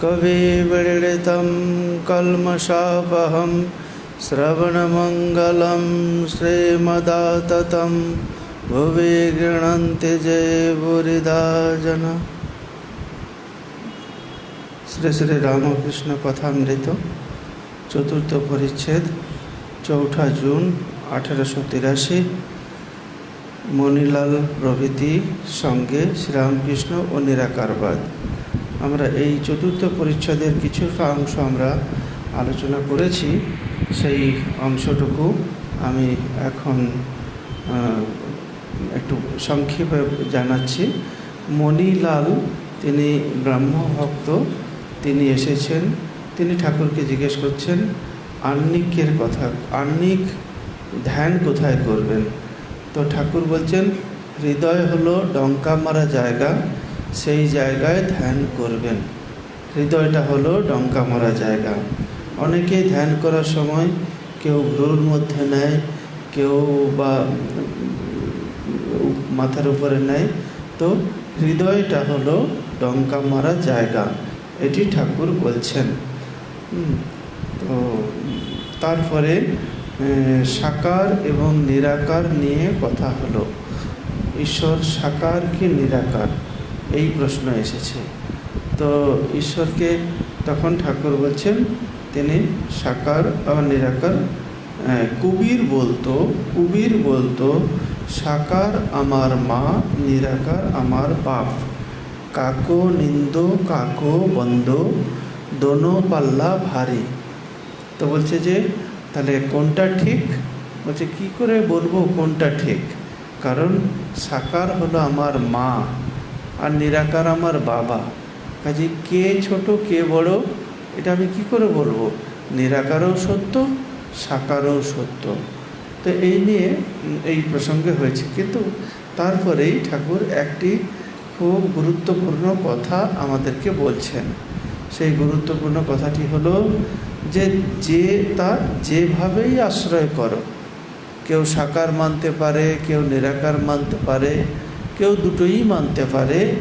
कविविडितं कल्मषापहं श्रवणमङ्गलं श्रीमदाततं भुवि गृह्णन्ति जय बुरिदा জন শ্রী শ্রী রামকৃষ্ণ কথামৃত চতুর্থ পরিচ্ছেদ চৌঠা জুন আঠেরোশো তিরাশি মণিলাল প্রভৃতি সঙ্গে শ্রীরামকৃষ্ণ ও নিরাকারবাদ আমরা এই চতুর্থ পরিচ্ছদের কিছুটা অংশ আমরা আলোচনা করেছি। সেই অংশটুকু আমি এখন একটু সংক্ষেপে জানাচ্ছি। মণিলাল, তিনি ব্রাহ্মভক্ত, তিনি এসেছেন, তিনি ঠাকুরকে জিজ্ঞেস করছেন আর্নিকের কথা আর্নিক ধ্যান কোথায় করবেন? তো ঠাকুর বলছেন, হৃদয় হলো ডঙ্কা মারা জায়গা সেই জায়গায় ধ্যান করবেন। হৃদয়টা হলো ডঙ্কা মারা জায়গা। অনেকেই ধ্যান করার সময় কেউ ভ্রুর মধ্যে নেয়, কেউ বা মাথার উপরে নেয়। তো হৃদয়টা হলো ডঙ্কা মারা জায়গা। এটি ঠাকুর বলছেন। তো তারপরে সাকার এবং নিরাকার নিয়ে কথা হলো। ঈশ্বর সাকার কি নিরাকার? এই প্রশ্ন এসেছে। তো ঈশ্বরকে তখন ঠাকুর বলছেন, তিনি সাকার আর নিরাকার কুবির বলতো কুবির বলতো, সাকার আমার মা, নিরাকার আমার বাপ। কাকো নিন্দ, কাকো বন্ধ দোনো পাল্লা ভারী। তো বলছে যে, তাহলে কোনটা ঠিক? বলছে, কি করে বলব কোনটা ঠিক? কারণ সাকার হলো আমার মা। আর নিরাকার আমার বাবা। কাজে কে ছোট, কে বড়, এটা আমি কি করে বলব? নিরাকারও সত্য, সাকারও সত্য। তো এই নিয়ে এই প্রসঙ্গে হয়েছে। কিন্তু তারপরেই ঠাকুর একটি খুব গুরুত্বপূর্ণ কথা আমাদেরকে বলছেন। সেই গুরুত্বপূর্ণ কথাটি হলো যে যে তার যেভাবেই আশ্রয় করো, কেউ সাকার মানতে পারে, কেউ নিরাকার মানতে পারে কেউ দুটোই মানতে পারে,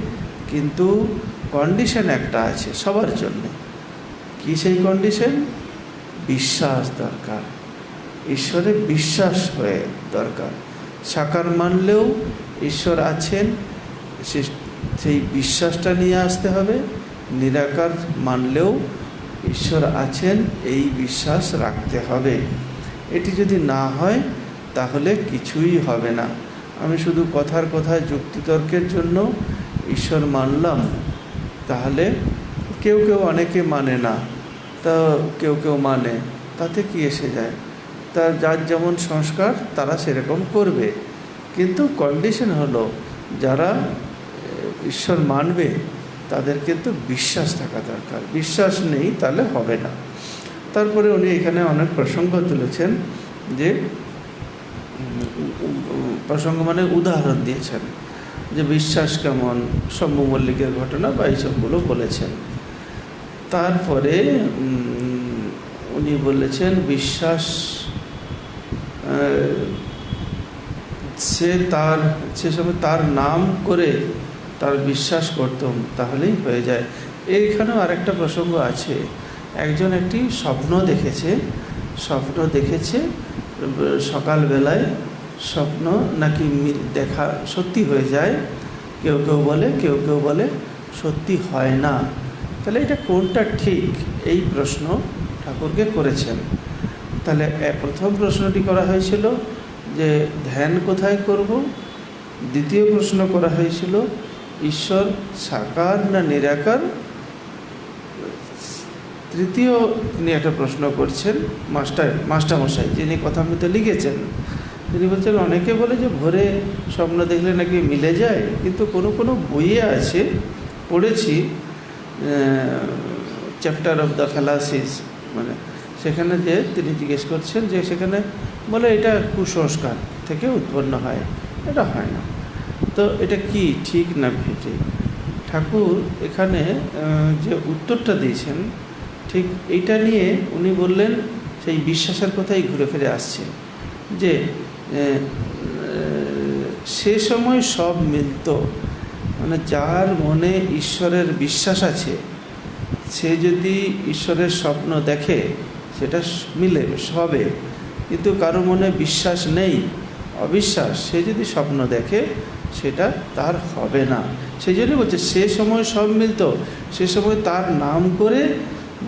কিন্তু কন্ডিশন একটা আছে সবার জন্য। কি সেই কন্ডিশন বিশ্বাস দরকার। ঈশ্বরে বিশ্বাস হয়ে দরকার। সাকার মানলেও ঈশ্বর আছেন, সে- সেই বিশ্বাসটা নিয়ে আসতে হবে। নিরাকার মানলেও ঈশ্বর আছেন, এই বিশ্বাস রাখতে হবে। এটি যদি না হয়, তাহলে কিছুই হবে না। আমি শুধু কথার কথায় যুক্তিতর্কের জন্য ঈশ্বর মানলাম, তাহলে কেউ কেউ অনেকে মানে না, তা কেউ কেউ মানে তাতে কি এসে যায়? তার যার যেমন সংস্কার, তারা সেরকম করবে। কিন্তু কন্ডিশন হলো, যারা ঈশ্বর মানবে, তাদের কিন্তু বিশ্বাস থাকা দরকার। বিশ্বাস নেই, তাহলে হবে না। তারপরে উনি এখানে অনেক প্রসঙ্গ তুলেছেন যে প্রসঙ্গ মানে উদাহরণ দিয়েছেন যে বিশ্বাস কেমন, শম্ভু মল্লিকের ঘটনা বা এইসবগুলো বলেছেন। তারপরে উনি বলেছেন, বিশ্বাস সে তার, সে সময় তার নাম করে তার বিশ্বাস করতাম, তাহলেই হয়ে যায়। এইখানেও আরেকটা প্রসঙ্গ আছে। একজন একটি স্বপ্ন দেখেছে স্বপ্ন দেখেছে সকালবেলায় স্বপ্ন নাকি দেখা সত্যি হয়ে যায়। কেউ কেউ বলে, কেউ কেউ বলে সত্যি হয় না। তাহলে এটা কোনটা ঠিক? এই প্রশ্ন ঠাকুরকে করেছেন। তাহলে প্রথম প্রশ্নটি করা হয়েছিল যে ধ্যান কোথায় করব? দ্বিতীয় প্রশ্ন করা হয়েছিল, ঈশ্বর সাকার না নিরাকার? তৃতীয় তিনি একটা প্রশ্ন করছেন, মাস্টার, মাস্টারমশাই, যিনি কথা মতো লিখেছেন, তিনি বলছেন, অনেকে বলে যে ভোরে স্বপ্ন দেখলে নাকি মিলে যায়, কিন্তু কোনো কোনো বইয়ে আছে, পড়েছি চ্যাপ্টার অফ দ্য ফ্যালাসিস মানে সেখানে যে তিনি জিজ্ঞেস করছেন যে সেখানে বলে এটা কুসংস্কার থেকে উৎপন্ন হয়, এটা হয় না। তো এটা কি, ঠিক না ঠিক ঠাকুর এখানে যে উত্তরটা দিয়েছেন ঠিক এইটা নিয়ে উনি বললেন, সেই বিশ্বাসের কথাই ঘুরে ফিরে আসছে। যে সে সময় সব মিলত। মানে যার মনে ঈশ্বরের বিশ্বাস আছে, সে যদি ঈশ্বরের স্বপ্ন দেখে, সেটা মিলে সবে কিন্তু কারও মনে বিশ্বাস নেই, অবিশ্বাস, সে যদি স্বপ্ন দেখে, সেটা তার হবে না। সেই জন্য বলছে, সে সময় সব মিলতো। সে সময় তার নাম করে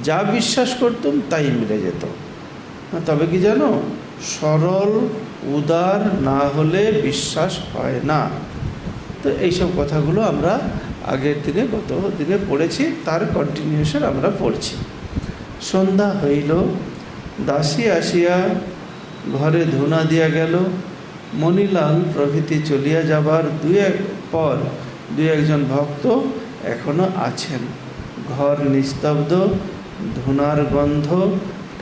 যা বিশ্বাস করতুম তাই মিলে যেত। হ্যাঁ, তবে কি জানো? সরল উদার না হলে বিশ্বাস হয় না। তো এইসব কথাগুলো আমরা আগের দিনে গত দিনে পড়েছি তার কন্টিনিউশন আমরা পড়ছি। সন্ধ্যা হইল দাসী আসিয়া ঘরে ধুনা দিয়া গেল। মণিলাল প্রভৃতি চলিয়া যাবার দুই এক পর দু একজন ভক্ত এখনও আছেন। ঘর নিস্তব্ধ ধুনার গন্ধ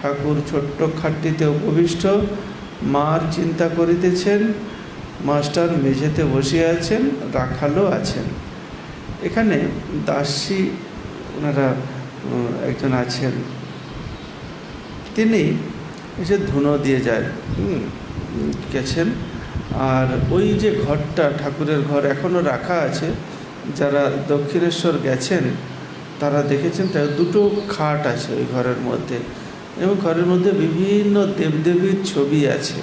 ঠাকুর ছোট্ট খাটটিতে উপবিষ্ট। মার চিন্তা করিতেছেন, মাস্টার মেঝেতে বসিয়া আছেন, রাখালও আছেন। এখানে দাসী ওনারা একজন আছেন। তিনি এসে ধুনো দিয়ে যায় গেছেন। আর ওই যে ঘরটা ঠাকুরের ঘর এখনও রাখা আছে, যারা দক্ষিণেশ্বর গেছেন তারা দেখেছেন তার দুটো খাট আছে ওই ঘরের মধ্যে এবং ঘরের মধ্যে বিভিন্ন দেবদেবীর ছবি আছে।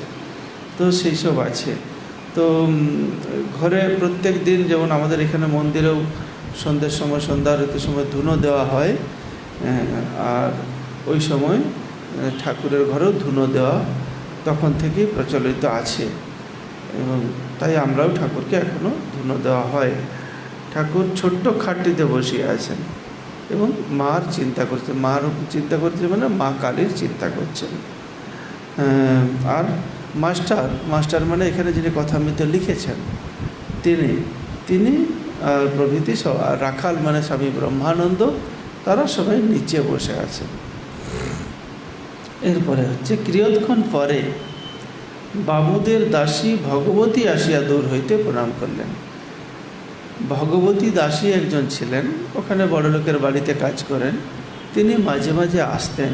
তো সেই সব আছে। তো ঘরে প্রত্যেক দিন যেমন আমাদের এখানে মন্দিরেও সন্ধ্যের সময় সন্ধ্যা আরতির সময় ধুনো দেওয়া হয় হ্যাঁ, আর ওই সময় ঠাকুরের ঘরেও ধুনো দেওয়া তখন থেকেই প্রচলিত আছে। এবং তাই আমরাও ঠাকুরকে এখনও ধুনো দেওয়া হয়। ঠাকুর ছোট্ট খাটটিতে বসিয়ে আছেন। এবং মার চিন্তা করছে, মার চিন্তা করছে মানে মা কালীর চিন্তা করছেন আর মাস্টার মাস্টার মানে এখানে যিনি কথা কথামৃত লিখেছেন, তিনি তিনি আর প্রভৃতি রাখাল মানে স্বামী ব্রহ্মানন্দ, তারা সবাই নিচে বসে আছেন এরপরে হচ্ছে, ক্রিয়ৎক্ষণ পরে বাবুদের দাসী ভগবতী আসিয়া দূর হইতে প্রণাম করলেন। ভগবতী দাসী একজন ছিলেন, ওখানে বড়লোকের বাড়িতে কাজ করেন। তিনি মাঝে মাঝে আসতেন।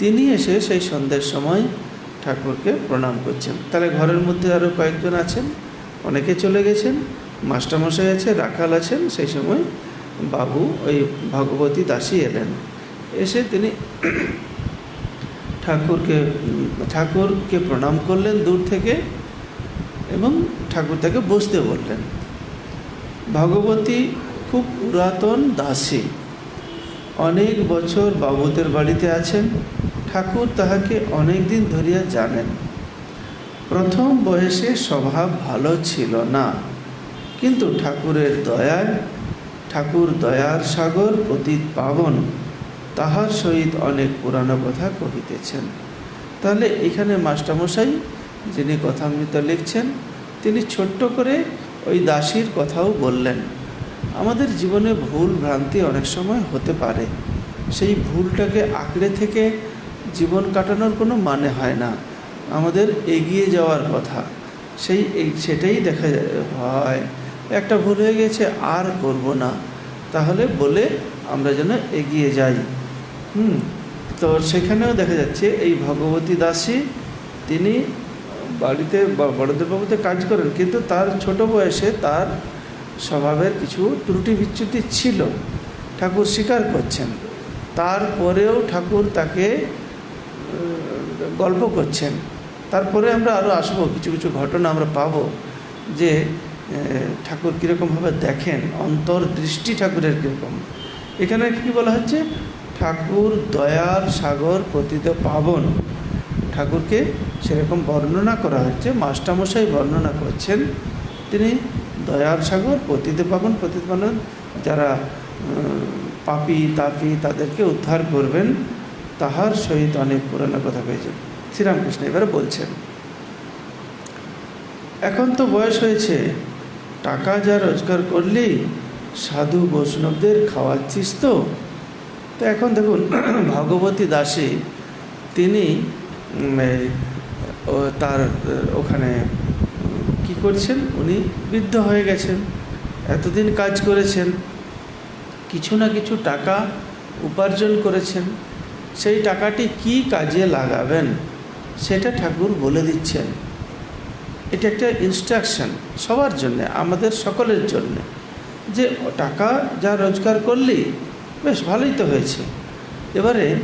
তিনি এসে সেই সন্ধ্যের সময় ঠাকুরকে প্রণাম করছেন। তাহলে ঘরের মধ্যে আরও কয়েকজন আছেন, অনেকে চলে গেছেন, মাস্টারমশাই আছে, রাখাল আছেন, সেই সময় বাবু ওই ভগবতী দাসী এলেন। এসে তিনি ঠাকুরকে ঠাকুরকে প্রণাম করলেন দূর থেকে এবং ঠাকুর তাকে বসতে বললেন। ভগবতী খুব পুরাতন দাসী। অনেক বছর বাবুদের বাড়িতে আছেন। ঠাকুর তাহাকে অনেক দিন ধরিয়া জানেন। প্রথম বয়সে স্বভাব ভালো ছিল না। কিন্তু ঠাকুরের দয়ায়, ঠাকুর দয়ার সাগর পতিত পাবন তাহার সহিত অনেক পুরানো কথা কহিতেছেন। তাহলে এখানে মাস্টারমশাই, যিনি কথামৃত লিখছেন, তিনি ছোট্ট করে ওই দাসীর কথাও বললেন, আমাদের জীবনে ভুল ভ্রান্তি অনেক সময় হতে পারে। সেই ভুলটাকে আঁকড়ে থেকে জীবন কাটানোর কোনো মানে হয় না। আমাদের এগিয়ে যাওয়ার কথা। সেই সেটাই দেখা হয়। একটা ভুল হয়ে গেছে, আর করব না। তাহলে বলে আমরা যেন এগিয়ে যাই। হুম, তো সেখানেও দেখা যাচ্ছে, এই ভগবতী দাসী তিনি বাড়িতে বড়দের বাবুতে কাজ করেন, কিন্তু তার ছোট বয়সে তার স্বভাবের কিছু ত্রুটি বিচ্যুতি ছিল। ঠাকুর স্বীকার করছেন। তারপরেও ঠাকুর তাকে গল্প করছেন। তারপরে আমরা আরও আসব, কিছু কিছু ঘটনা আমরা পাবো যে ঠাকুর কীরকমভাবে দেখেন, অন্তর্দৃষ্টি ঠাকুরের কীরকম। এখানে কি বলা হচ্ছে? ঠাকুর দয়ার সাগর পতিত পাবন। ঠাকুরকে সেরকম বর্ণনা করা হচ্ছে মাস্টারমশাই বর্ণনা করছেন, তিনি দয়ার সাগর, পতিত পাবন পতিত পাবন, যারা পাপি, তাপি, তাদেরকে উদ্ধার করবেন, তাহার সহিত অনেক পুরানো কথা হয়েছে। শ্রীরামকৃষ্ণ এবারে বলছেন, এখন তো বয়স হয়েছে, টাকা যা রোজগার করলি, সাধু বৈষ্ণবদের খাওয়াচ্ছিস তো? তো এখন দেখুন, ভগবতী দাসী তিনি তার, ওখানে কি করছেন? উনি বৃদ্ধ হয়ে গেছেন। এতদিন কাজ করেছেন। কিছু না কিছু টাকা উপার্জন করেছেন। সেই টাকাটি কি কাজে লাগাবেন? সেটা ঠাকুর বলে দিচ্ছেন। এটা একটা ইনস্ট্রাকশন সবার জন্য, আমাদের সকলের জন্য। যে, টাকা যা রোজগার করলি, বেশ ভালোই তো হয়েছে। এবারে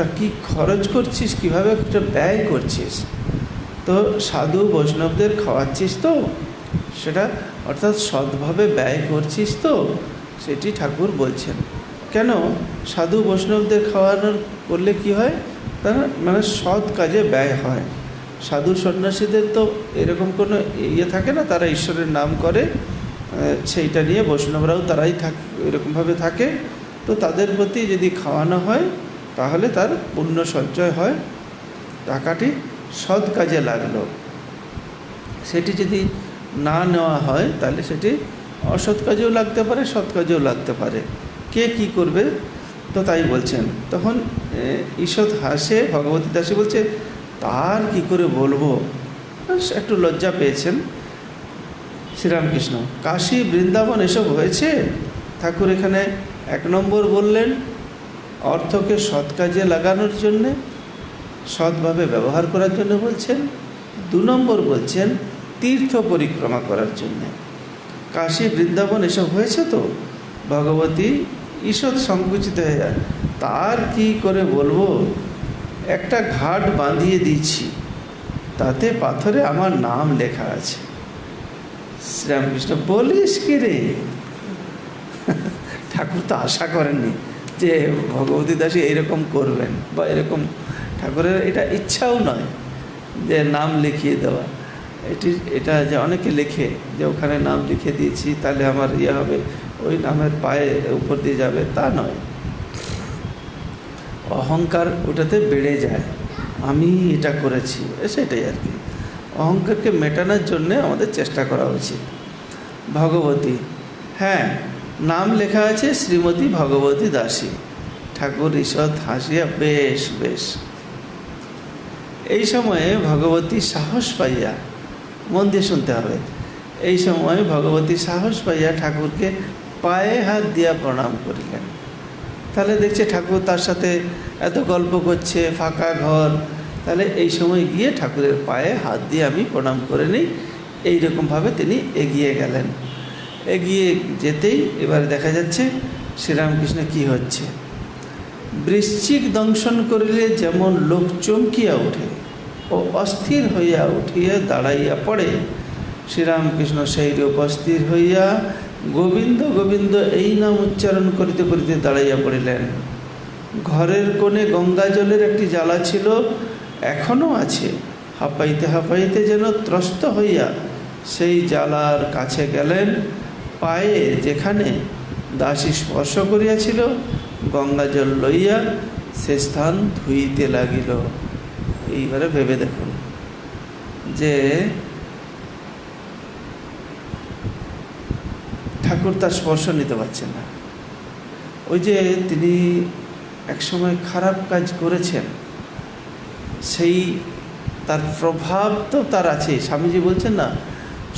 তা কি খরচ করছিস? কীভাবে একটা ব্যয় করছিস? তো সাধু বৈষ্ণবদের খাওয়াচ্ছিস তো? সেটা অর্থাৎ সৎভাবে ব্যয় করছিস তো? সেটি ঠাকুর বলছেন। কেন? সাধু বৈষ্ণবদের খাওয়ানোর করলে কি হয়? তারা মানে সৎ কাজে ব্যয় হয়। সাধু সন্ন্যাসীদের তো এরকম কোনো ইয়ে থাকে না, তারা ঈশ্বরের নাম করে সেইটা নিয়ে বৈষ্ণবরাও তারাই থাক, এরকমভাবে থাকে। তো তাদের প্রতি যদি খাওয়ানো হয় তাহলে তার পুণ্য সঞ্চয় হয়। টাকাটি সৎ কাজে লাগল। সেটি যদি না নেওয়া হয়, তাহলে সেটি অসৎ কাজেও লাগতে পারে, সৎ কাজেও লাগতে পারে। কে কি করবে? তো তাই বলছেন। তখন ঈষৎ হাসে, ভগবতী দাসী বলছে, তার কি করে বলব? একটু লজ্জা পেয়েছেন শ্রীরামকৃষ্ণ। কাশী বৃন্দাবন এসব হয়েছে? ঠাকুর এখানে এক নম্বর বললেন অর্থকে সৎ কাজে লাগানোর জন্যে, সৎভাবে ব্যবহার করার জন্য বলছেন, দু নম্বর বলছেন, তীর্থ পরিক্রমা করার জন্যে। কাশী, বৃন্দাবন এসব হয়েছে তো? ভগবতী, ঈষৎ সংকুচিত হয়ে যায়। তার কি করে বলব? একটা ঘাট বাঁধিয়ে দিয়েছি তাতে পাথরে আমার নাম লেখা আছে। শ্রীরামকৃষ্ণ, বলিস কি রে? ঠাকুর তো আশা করেননি। যে ভগবতী দাসী এইরকম করবেন বা এরকম ঠাকুরের এটা ইচ্ছাও নয় যে নাম লিখিয়ে দেওয়া। এটি, এটা যে অনেকে লেখে যে ওখানে নাম লিখে দিয়েছি, তাহলে আমার ইয়ে হবে, ওই নামের পায়ে উপর দিয়ে যাবে, তা নয়। অহংকার ওটাতে বেড়ে যায়। আমি এটা করেছি, সেটাই আর কি। অহংকারকে মেটানোর জন্যে আমাদের চেষ্টা করা উচিত। ভগবতী হ্যাঁ নাম লেখা আছে শ্রীমতী ভগবতী দাসী। ঠাকুর ঈষৎ হাসিয়া বেশ বেশ। এই সময়ে ভগবতী সাহস পাইয়া, মন দিয়ে শুনতে হবে। এই সময় ভগবতী সাহস পাইয়া ঠাকুরকে পায়ে হাত দিয়া প্রণাম করিলেন। তাহলে দেখছে ঠাকুর তার সাথে এত গল্প করছে, ফাঁকা ঘর। তাহলে এই সময় গিয়ে ঠাকুরের পায়ে হাত দিয়ে আমি প্রণাম করে নিই। এইরকমভাবে তিনি এগিয়ে গেলেন। এগিয়ে যেতেই এবার দেখা যাচ্ছে শ্রীরামকৃষ্ণ কি হচ্ছে। বৃশ্চিক দংশন করিলে যেমন লোক চমকিয়া ওঠে ও অস্থির হইয়া উঠিয়া দাঁড়াইয়া পড়ে, শ্রীরামকৃষ্ণ সেই রূপ অস্থির হইয়া গোবিন্দ গোবিন্দ এই নাম উচ্চারণ করিতে করিতে দাঁড়াইয়া পড়িলেন। ঘরের কোণে গঙ্গা জলের একটি জ্বালা ছিল, এখনও আছে। হাঁপাইতে হাঁপাইতে যেন ত্রস্ত হইয়া সেই জ্বালার কাছে গেলেন। পায়ে যেখানে দাসী স্পর্শ করিয়াছিল, গঙ্গা জল লইয়া সে স্থান ধুইতে লাগিল। এইবারে ভেবে দেখুন যে ঠাকুর তার স্পর্শ নিতে পারছেন না। ওই যে তিনি একসময় খারাপ কাজ করেছেন, সেই তার প্রভাব তো তার আছে স্বামীজি বলছেন না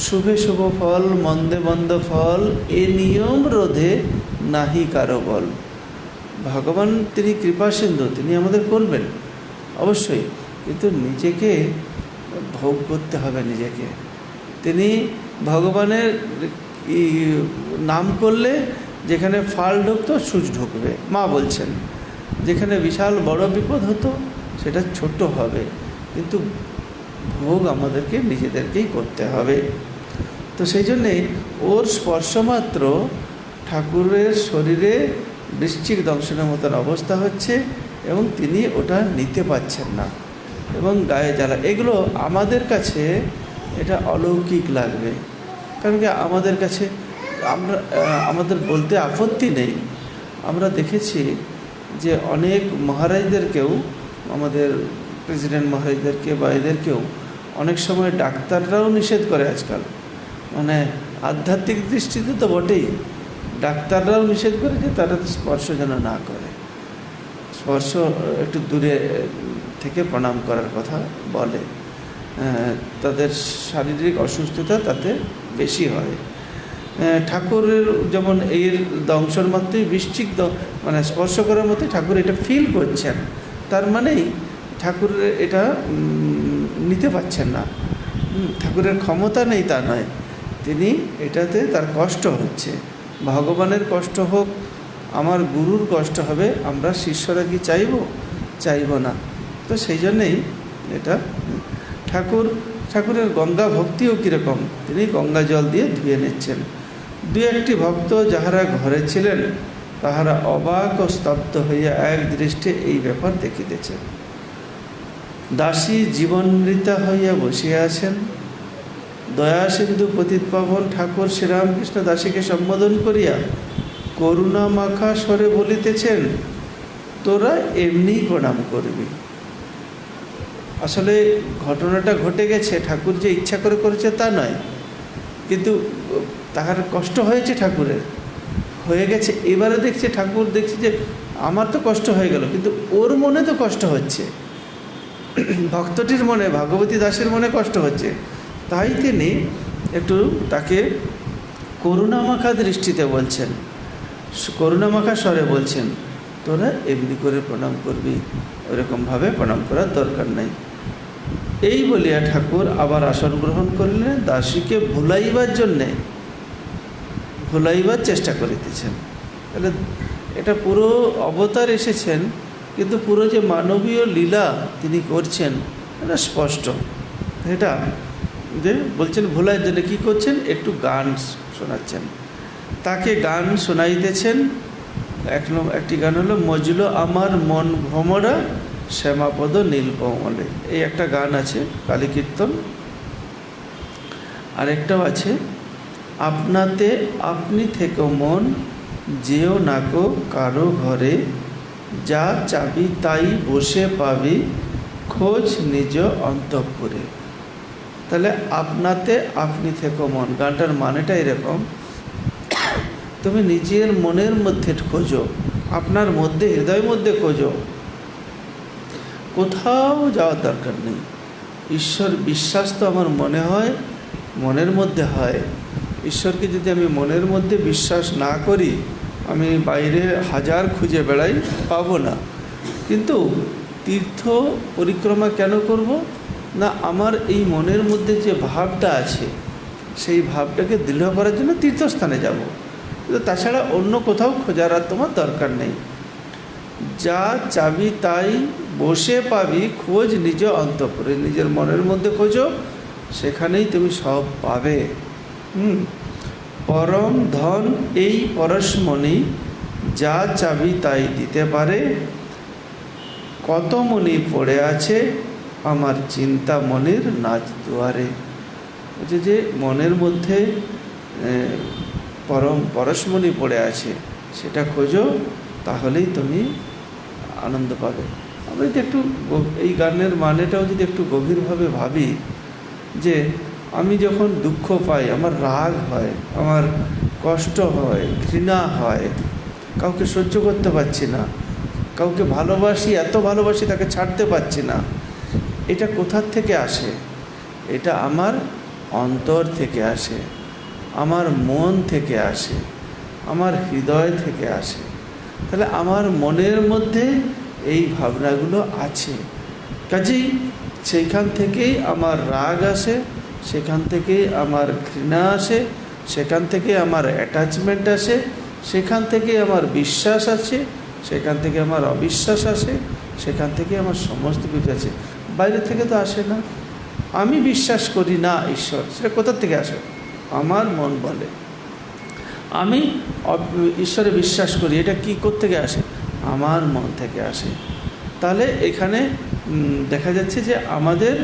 শুভে শুভ ফল, মন্দে মন্দ ফল, এ নিয়ম রোধে নাহি কারও বল। ভগবান তিনি কৃপা সিন্ধু তিনি আমাদের করবেন, অবশ্যই, কিন্তু নিজেকে ভোগ করতে হবে নিজেকে। তিনি ভগবানের নাম করলে যেখানে ফাল ঢুকতো, সূচ ঢুকবে। মা বলছেন, যেখানে বিশাল বড় বিপদ হতো, সেটা ছোট হবে, কিন্তু ভোগ আমাদেরকে নিজেদেরকেই করতে হবে। তো সেই জন্যে ওর স্পর্শমাত্র ঠাকুরের শরীরে বৃশ্চিক দংশনের মতন অবস্থা হচ্ছে এবং তিনি ওটা নিতে পারছেন না এবং গায়ে জ্বালা। এগুলো আমাদের কাছে এটা অলৌকিক লাগবে। কারণ কি আমাদের কাছে আমরা আমাদের বলতে আপত্তি নেই। আমরা দেখেছি যে অনেক মহারাজদেরকেও আমাদের প্রেসিডেন্ট মহারাজদেরকে বা এদেরকেও অনেক সময় ডাক্তাররাও নিষেধ করে আজকাল। মানে আধ্যাত্মিক দৃষ্টিতে তো বটেই। ডাক্তাররাও নিষেধ করে যে তারা স্পর্শ যেন না করে। স্পর্শ একটু দূরে থেকে প্রণাম করার কথা বলে। তাদের শারীরিক অসুস্থতা তাতে বেশি হয়। ঠাকুরের যেমন এর দংশন মাত্রই দ- মানে স্পর্শ করার মতোই ঠাকুর এটা ফিল করছেন। তার মানেই ঠাকুরের এটা নিতে পারছেন না। ঠাকুরের ক্ষমতা নেই তা নয়। তিনি এটাতে তার কষ্ট হচ্ছে। ভগবানের কষ্ট হোক, আমার গুরুর কষ্ট হবে, আমরা শিষ্যরা কি চাইব? চাইব না। তো সেই জন্যেই এটা, ঠাকুর, ঠাকুরের গঙ্গা ভক্তিও কীরকম? তিনি গঙ্গা জল দিয়ে ধুয়ে নিচ্ছেন। দু একটি ভক্ত যাহারা ঘরে ছিলেন, তাহারা অবাক ও স্তব্ধ হইয়া এক দৃষ্টে এই ব্যাপার দেখিতেছেন দাসী জীবনমৃতা হইয়া বসিয়া আছেন। দয়া সিন্ধু পতিত পাবন ঠাকুর শ্রীরামকৃষ্ণ দাসীকে সম্বোধন করিয়া, করুণা মাখা স্বরে বলিতেছেন, তোরা এমনিই প্রণাম করবি। আসলে ঘটনাটা ঘটে গেছে, ঠাকুর যে ইচ্ছা করে করেছে তা নয়, কিন্তু তাহার কষ্ট হয়েছে ঠাকুরের। হয়ে গেছে, এবারে দেখছে ঠাকুর দেখছে যে আমার তো কষ্ট হয়ে গেল, কিন্তু ওর মনে তো কষ্ট হচ্ছে। ভক্তটির মনে, ভাগবতী দাসের মনে কষ্ট হচ্ছে। তাই তিনি একটু তাকে করুণামাখা দৃষ্টিতে বলছেন। করুণামাখা স্বরে বলছেন, তোরা এমনি করে প্রণাম করবি, ওরকমভাবে প্রণাম করার দরকার নাই। এই বলিয়া ঠাকুর আবার আসন গ্রহণ করলেন, দাসীকে ভুলাইবার জন্যে, ভুলাইবার চেষ্টা করিতেছেন। তাহলে এটা পুরো অবতার এসেছেন কিন্তু পুরো যে মানবীয় লীলা তিনি করছেন, এটা স্পষ্ট। এটা যে বলছেন ভোলার জন্য কী করছেন, একটু গান শোনাচ্ছেন। তাকে গান শোনাইতেছেন। এক একটি গান হলো, মজলো আমার মন ভ্রমরা, শ্যামাপদ নীলকমলে এই একটা গান আছে, কালী কীর্তন। আরেকটাও আছে, আপনাতে আপনি থেকে মন, যেও নাকো কারও ঘরে। যা চাবি তাই বসে পাবি, খোঁজ নিজ অন্তঃপুরে। তাহলে আপনাতে আপনি থেকো মন। গানটার মানেটা এরকম। তুমি নিজের মনের মধ্যে খোঁজো, আপনার মধ্যে, হৃদয়ের মধ্যে খোঁজো। কোথাও যাওয়ার দরকার নেই। ঈশ্বর বিশ্বাস তো আমার মনে হয়, মনের মধ্যে হয়। ঈশ্বরকে যদি আমি মনের মধ্যে বিশ্বাস না করি আমি বাইরে হাজার খুঁজে বেড়াই, পাবো না। কিন্তু তীর্থ পরিক্রমা কেন করব? না, আমার এই মনের মধ্যে যে ভাবটা আছে, সেই ভাবটাকে দৃঢ় করার জন্য তীর্থস্থানে যাব। কিন্তু তাছাড়া অন্য কোথাও খোঁজার আর তোমার দরকার নেই। যা চাবি তাই বসে পাবি, খোঁজ নিজ অন্তঃপুরে। নিজের মনের মধ্যে খোঁজো, সেখানেই তুমি সব পাবে। হুম। পরম ধন এই পরশমণি যা চাবি তাই দিতে পারে। কত মণি পড়ে আছে আমার চিন্তা মনের নাচ দুয়ারে। বলছে যে মনের মধ্যে পরম পরশমণি পড়ে আছে, সেটা খোঁজো, তাহলেই তুমি আনন্দ পাবে। আমরা যদি একটু এই গানের মানেটাও যদি একটু গভীরভাবে ভাবি যে আমি যখন দুঃখ পাই, আমার রাগ হয়, আমার কষ্ট হয়, ঘৃণা হয়, কাউকে সহ্য করতে পারছি না, কাউকে ভালোবাসি, এত ভালোবাসি তাকে ছাড়তে পারছি না, এটা কোথার থেকে আসে? এটা আমার অন্তর থেকে আসে, আমার মন থেকে আসে, আমার হৃদয় থেকে আসে। তাহলে আমার মনের মধ্যে এই ভাবনাগুলো আছে। কাজেই সেইখান থেকেই আমার রাগ আসে সেখান থেকে আমার ঘৃণা আসে, সেখান থেকে আমার অ্যাটাচমেন্ট আসে, সেখান থেকে আমার বিশ্বাস আছে সেখান থেকে আমার অবিশ্বাস আসে, সেখান থেকে আমার সমস্ত কিছু আছে বাইরে থেকে তো আসে না। আমি বিশ্বাস করি না ঈশ্বর। সেটা কোথার থেকে আসে? আমার মন বলে। আমি ঈশ্বরে বিশ্বাস করি। এটা কি থেকে আসে? আমার মন থেকে আসে। তাহলে এখানে দেখা যাচ্ছে যে আমাদের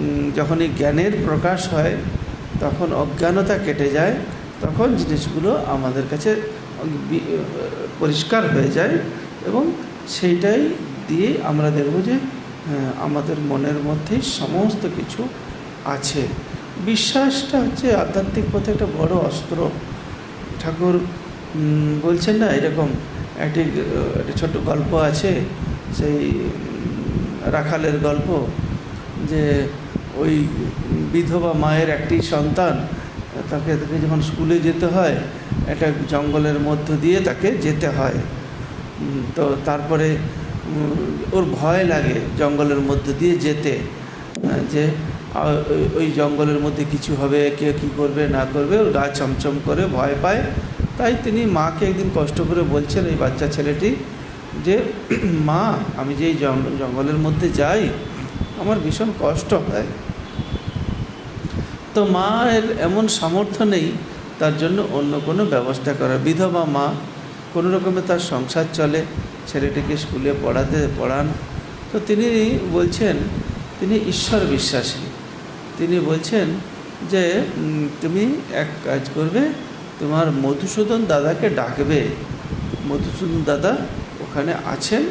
উম, যখন এই জ্ঞানের প্রকাশ হয় তখন অজ্ঞানতা কেটে যায় তখন জিনিসগুলো আমাদের কাছে পরিষ্কার হয়ে যায় এবং সেইটাই দিয়ে আমরা দেখব যে হ্যাঁ, আমাদের মনের মধ্যেই সমস্ত কিছু আছে। বিশ্বাসটা হচ্ছে আধ্যাত্মিক পথে একটা বড় অস্ত্র। ঠাকুর বলছেন না এরকম একটি একটি ছোট গল্প আছে সেই রাখালের গল্প। যে ওই বিধবা মায়ের একটি সন্তান, তাকে তাকে যখন স্কুলে যেতে হয়, একটা জঙ্গলের মধ্য দিয়ে তাকে যেতে হয়। তো তারপরে ওর ভয় লাগে জঙ্গলের মধ্য দিয়ে যেতে। যে ওই- জঙ্গলের মধ্যে কিছু হবে, কে কী করবে, না করবে গা চমচম করে ভয় পায়। তাই তিনি মাকে একদিন কষ্ট করে বলছেন, এই বাচ্চা ছেলেটি যে, মা, আমি যে জঙ্গলের মধ্যে যাই আমার ভীষণ কষ্ট হয়। তো মায়ের এমন সামর্থ্য নেই, তার জন্য অন্য কোনো ব্যবস্থা করা। বিধবা মা, কোনো রকমে তার সংসার চলে, ছেলেটিকে স্কুলে পড়াতে, পড়ান। তো তিনি বলছেন, তিনি ঈশ্বর বিশ্বাসী। তিনি বলছেন যে তুমি এক কাজ করবে, তোমার মধুসূদন দাদাকে ডাকবে। মধুসূদন দাদা ওখানে আছেন,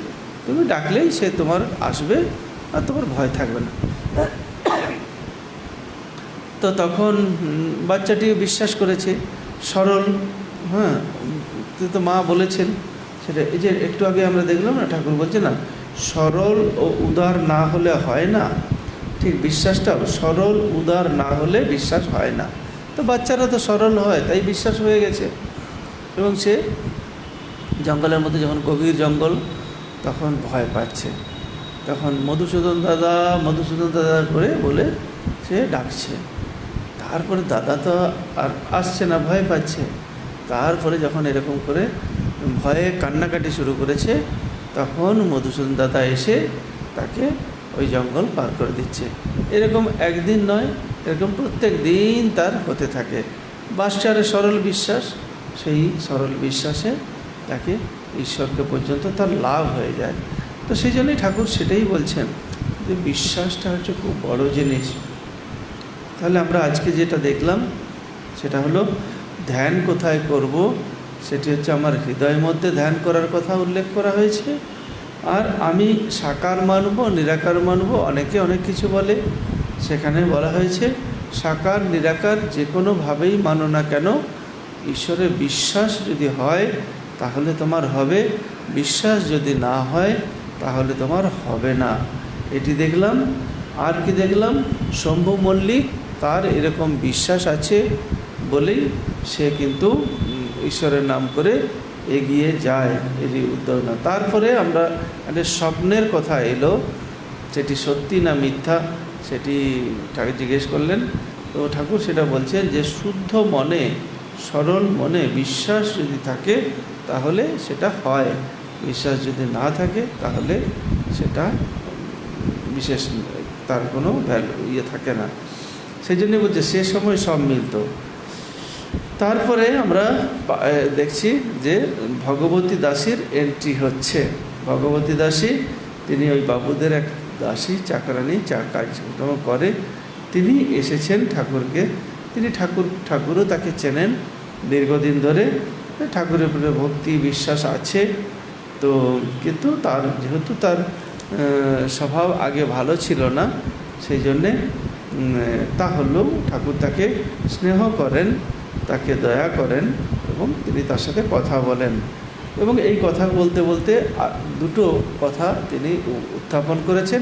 তুমি ডাকলেই সে তোমার আসবে। আর তোমার ভয় থাকবে না। তো তখন উম, বাচ্চাটি বিশ্বাস করেছে সরল হ্যাঁ তো মা বলেছেন সেটা এই যে একটু আগে আমরা দেখলাম না ঠাকুর বলছে না সরল ও উদার না হলে হয় না। ঠিক বিশ্বাসটাও সরল উদার না হলে বিশ্বাস হয় না। তো বাচ্চারা তো সরল হয় তাই বিশ্বাস হয়ে গেছে। এবং সে জঙ্গলের মধ্যে যখন গভীর জঙ্গল তখন ভয় পাচ্ছে। তখন মধুসূদন দাদা মধুসূদন দাদা করে বলে সে ডাকছে। তারপরে দাদা তো আর আসছে না, ভয় পাচ্ছে। তারপরে যখন এরকম করে ভয়ে কান্নাকাটি শুরু করেছে, তখন মধুসূদন দাদা এসে তাকে ওই জঙ্গল পার করে দিচ্ছে। এরকম একদিন নয়, এরকম প্রত্যেক দিন তার হতে থাকে। বাচ্চার সরল বিশ্বাস, সেই সরল বিশ্বাসে তাকে ঈশ্বরকে পর্যন্ত তার লাভ হয়ে যায়। তো সেই জন্যই ঠাকুর সেটাই বলছেন যে বিশ্বাসটা হচ্ছে খুব বড় জিনিস। তাহলে আমরা আজকে যেটা দেখলাম, সেটা হলো ধ্যান কোথায় করব, সেটি হচ্ছে আমার হৃদয়ের মধ্যে ধ্যান করার কথা উল্লেখ করা হয়েছে। আর আমি সাকার মানব, নিরাকার মানব, অনেকে অনেক কিছু বলে। সেখানে বলা হয়েছে, সাকার, নিরাকার যে কোনোভাবেই মানো না কেন, ঈশ্বরের বিশ্বাস যদি হয়, তাহলে তোমার হবে। বিশ্বাস যদি না হয় তাহলে তোমার হবে না। এটি দেখলাম, আর কি দেখলাম? শম্ভু মল্লিক, তার এরকম বিশ্বাস আছে বলেই সে কিন্তু ঈশ্বরের নাম করে এগিয়ে যায় এটি উদ্যোগ না তারপরে আমরা একটা স্বপ্নের কথা এলো সেটি সত্যি না মিথ্যা সেটি ঠাকুর জিজ্ঞেস করলেন। তো ঠাকুর সেটা বলছেন যে, শুদ্ধ মনে সরল মনে বিশ্বাস যদি থাকে, তাহলে সেটা হয়। বিশ্বাস যদি না থাকে, তাহলে সেটা বিশেষ তার কোনো ভ্যালু ইয়ে থাকে না। সেই জন্য বলছে, সে সময় সব মিলত। তারপরে আমরা দেখছি যে ভগবতী দাসীর এন্ট্রি হচ্ছে। ভগবতী দাসী, তিনি ওই বাবুদের এক দাসী, চাকরানি, চা কাজকর্ম করে। তিনি এসেছেন ঠাকুরকে। তিনি ঠাকুর, ঠাকুরও তাকে চেনেন। দীর্ঘদিন ধরে ঠাকুরের উপরে ভক্তি, বিশ্বাস আছে। তো কিন্তু তার, যেহেতু তার স্বভাব আগে ভালো ছিল না, সেই জন্যে তা হলেও ঠাকুর তাকে স্নেহ করেন, তাকে দয়া করেন এবং তিনি তার সাথে কথা বলেন। এবং এই কথা বলতে বলতে দুটো কথা তিনি উত্থাপন করেছেন।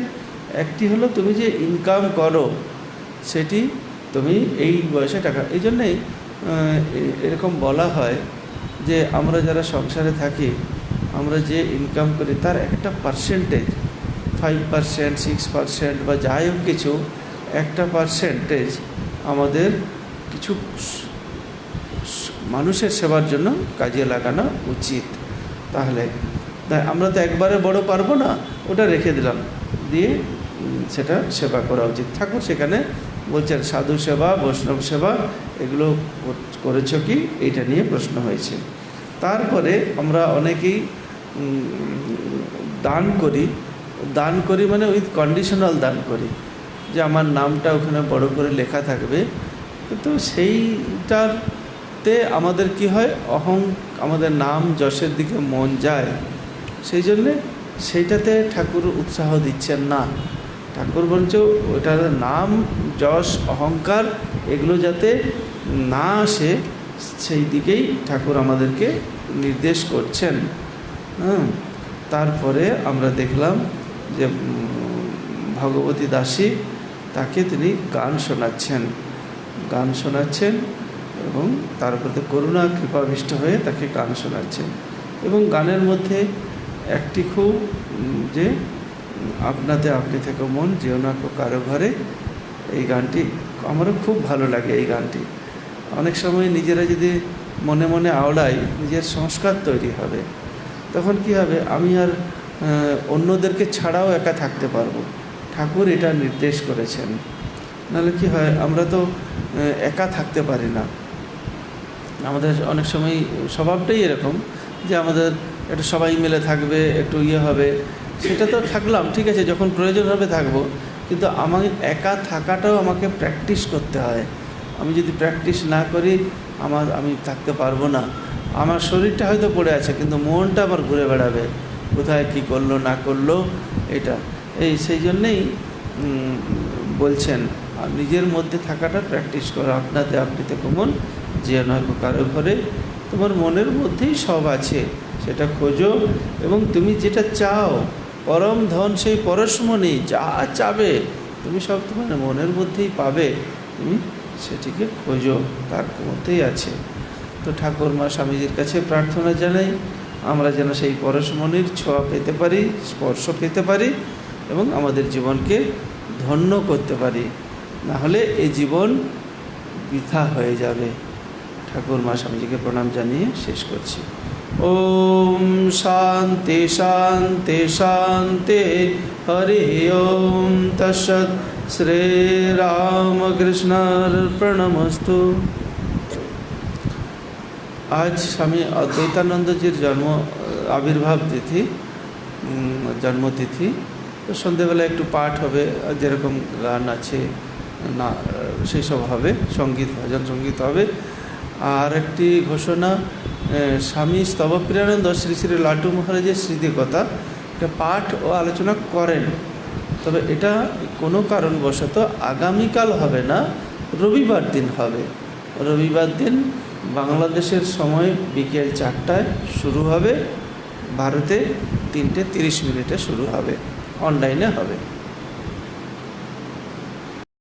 একটি হলো, তুমি যে ইনকাম করো, সেটি তুমি এই বয়সে টাকা, এই জন্যেই এরকম বলা হয় যে, আমরা যারা সংসারে থাকি আমরা যে ইনকাম করি, তার একটা percentage five percent six percent বা যাই হোক কিছু, একটা পার্সেন্টেজ আমাদের কিছু মানুষের সেবার জন্য কাজে লাগানো উচিত। তাহলে, তাই আমরা তো একবারে বড় পারব না, ওটা রেখে দিলাম, দিয়ে সেটা সেবা করা উচিত। ঠাকুর সেখানে বলছেন, সাধু সেবা, বৈষ্ণব সেবা, এগুলো করেছ কি? এইটা নিয়ে প্রশ্ন হয়েছে। তারপরে আমরা অনেকেই দান করি। দান করি মানে উইথ কন্ডিশনাল দান করি যে আমার নামটা ওখানে বড় করে লেখা থাকবে। কিন্তু সেইটারতে আমাদের কি হয়? অহং, আমাদের নাম যশের দিকে মন যায়। সেই জন্যে সেইটাতে ঠাকুর উৎসাহ দিচ্ছেন না। ঠাকুর বলছে ওটার নাম, যশ, অহংকার এগুলো যাতে না আসে, সেই দিকেই ঠাকুর আমাদেরকে নির্দেশ করছেন। তারপরে আমরা দেখলাম যে ভগবতী দাসী তাকে তিনি গান শোনাচ্ছেন। গান শোনাচ্ছেন এবং তার প্রতি করুণা কৃপাবিষ্ট হয়ে তাকে গান শোনাচ্ছেন। এবং গানের মধ্যে একটি খুব যে, আপনাতে আপনি থেকে মন, যেও না কারও ঘরে, এই গানটি আমারও খুব ভালো লাগে এই গানটি। অনেক সময় নিজেরা যদি মনে মনে আওড়াই, নিজের সংস্কার তৈরি হবে। তখন কি হবে? আমি আর অন্যদেরকে ছাড়াও একা থাকতে পারব। ঠাকুর এটা নির্দেশ করেছেন। নাহলে কি হয়? আমরা তো একা থাকতে পারি না। আমাদের অনেক সময় স্বভাবটাই এরকম যে আমাদের একটু সবাই মিলে থাকবে, একটু ইয়ে হবে। সেটা তো থাকলাম, ঠিক আছে, যখন প্রয়োজন হবে থাকব। কিন্তু আমাকে একা থাকাটাও আমাকে প্র্যাকটিস করতে হয়। আমি যদি প্র্যাকটিস না করি, আমার, আমি থাকতে পারব না। আমার শরীরটা হয়তো পড়ে আছে, কিন্তু মনটা আমার ঘুরে বেড়াবে। কোথায় কি করল, না করল, এটা। এই সেই জন্যেই বলছেন নিজের মধ্যে থাকাটা প্র্যাকটিস করো। আপনাতে আপনিতে কমন যে নয় কারও ঘরে তোমার মনের মধ্যেই সব আছে। সেটা খোঁজো এবং তুমি যেটা চাও, পরম ধন সেই পরশমণি, যা চাবে, তুমি সব তোমার মনের মধ্যেই পাবে। তুমি সেটিকে খোঁজো, তার মধ্যেই আছে। তো ঠাকুর মা স্বামীজির কাছে প্রার্থনা জানাই, আমরা যেন সেই পরশমণির ছোঁয়া পেতে পারি, স্পর্শ পেতে পারি এবং আমাদের জীবনকে ধন্য করতে পারি। না হলে এই জীবন বৃথা হয়ে যাবে। ঠাকুর মা স্বামীজিকে প্রণাম জানিয়ে শেষ করছি। ওম শান্তি শান্তি শান্তি, হরি ওম তৎসৎ। শ্রীরামকৃষ্ণর প্রণমস্তু আজ স্বামী অদ্বৈতানন্দজির জন্ম, আবির্ভাব তিথি জন্মতিথি। তো সন্ধেবেলা একটু পাঠ হবে, যেরকম গান আছে, না, সেই সব হবে, সংগীত, ভজন সংগীত হবে। আর একটি ঘোষণা স্বামী স্তবপ্রিয়ানন্দ শ্রী শ্রী লাটু মহারাজের স্মৃতি কথা এটা পাঠ ও আলোচনা করেন। তবে এটা কোনো কারণবশত আগামীকাল হবে না, রবিবার দিন হবে। রবিবার দিন বাংলাদেশের সময় বিকেল চারটায় শুরু হবে ভারতে তিনটে তিরিশ মিনিটে শুরু হবে অনলাইনে হবে।